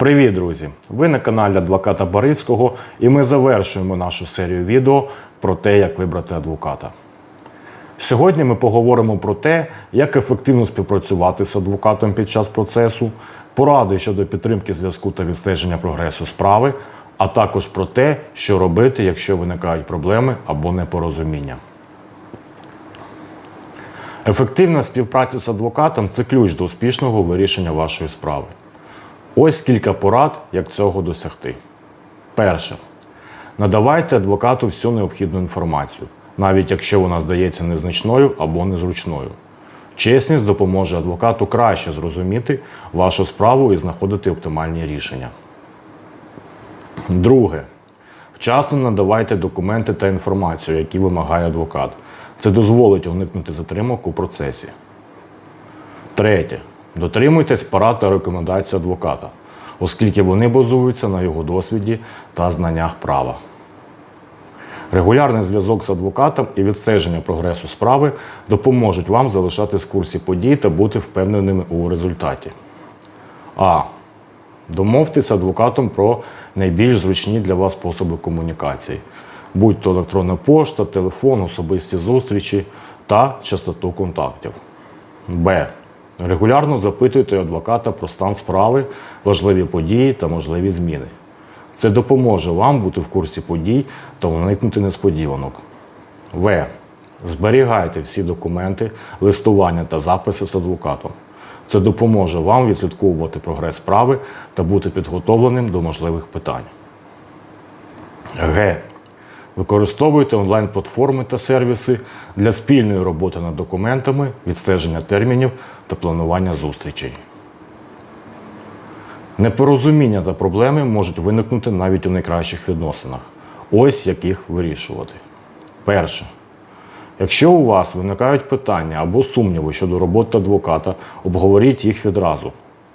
Привіт, друзі! Ви на каналі адвоката Барицького, і ми завершуємо нашу серію відео про те, як вибрати адвоката. Сьогодні ми поговоримо про те, як ефективно співпрацювати з адвокатом під час процесу, поради щодо підтримки зв'язку та відстеження прогресу справи, а також про те, що робити, якщо виникають проблеми або непорозуміння. Ефективна співпраця з адвокатом це ключ до успішного вирішення вашої справи. Ось кілька порад, як цього досягти. Перше. Надавайте адвокату всю необхідну інформацію, навіть якщо вона здається незначною або незручною. Чесність допоможе адвокату краще зрозуміти вашу справу і знаходити оптимальні рішення. Друге. Вчасно надавайте документи та інформацію, які вимагає адвокат. Це дозволить уникнути затримок у процесі. Третє. Дотримуйтесь порад та рекомендацій адвоката, оскільки вони базуються на його досвіді та знаннях права. Регулярний зв'язок з адвокатом і відстеження прогресу справи допоможуть вам залишатись в курсі подій та бути впевненими у результаті. А. Домовтесь з адвокатом про найбільш зручні для вас способи комунікації, будь то електронна пошта, телефон, особисті зустрічі та частоту контактів. Б. Регулярно запитуйте адвоката про стан справи, важливі події та можливі зміни. Це допоможе вам бути в курсі подій та уникнути несподіванок. В. Зберігайте всі документи, листування та записи з адвокатом. Це допоможе вам відслідковувати прогрес справи та бути підготовленим до можливих питань. Г. Використовуйте онлайн-платформи та сервіси для спільної роботи над документами, відстеження термінів та планування зустрічей. Непорозуміння та проблеми можуть виникнути навіть у найкращих відносинах. Ось як їх вирішувати. Перше. Якщо у вас виникають питання або сумніви щодо роботи адвоката, обговоріть їх відразу.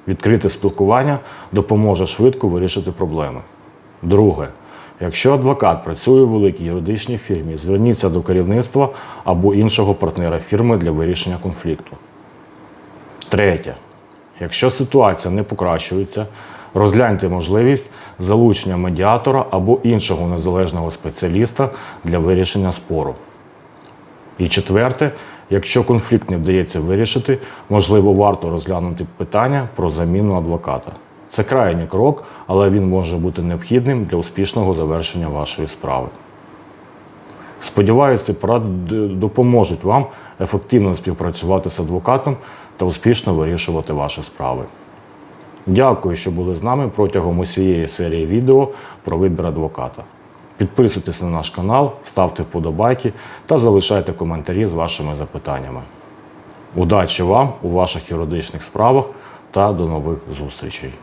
Відкрите спілкування допоможе швидко вирішити проблеми. Друге. Якщо адвокат працює у великій юридичній фірмі, зверніться до керівництва або іншого партнера фірми для вирішення конфлікту. Третє. Якщо ситуація не покращується, розгляньте можливість залучення медіатора або іншого незалежного спеціаліста для вирішення спору. І четверте, якщо конфлікт не вдається вирішити, можливо, варто розглянути питання про заміну адвоката. Це крайній крок, але він може бути необхідним для успішного завершення вашої справи. Сподіваюся, поради допоможуть вам ефективно співпрацювати з адвокатом та успішно вирішувати ваші справи. Дякую, що були з нами протягом усієї серії відео про вибір адвоката. Підписуйтесь на наш канал, ставте вподобайки та залишайте коментарі з вашими запитаннями. Удачі вам у ваших юридичних справах та до нових зустрічей!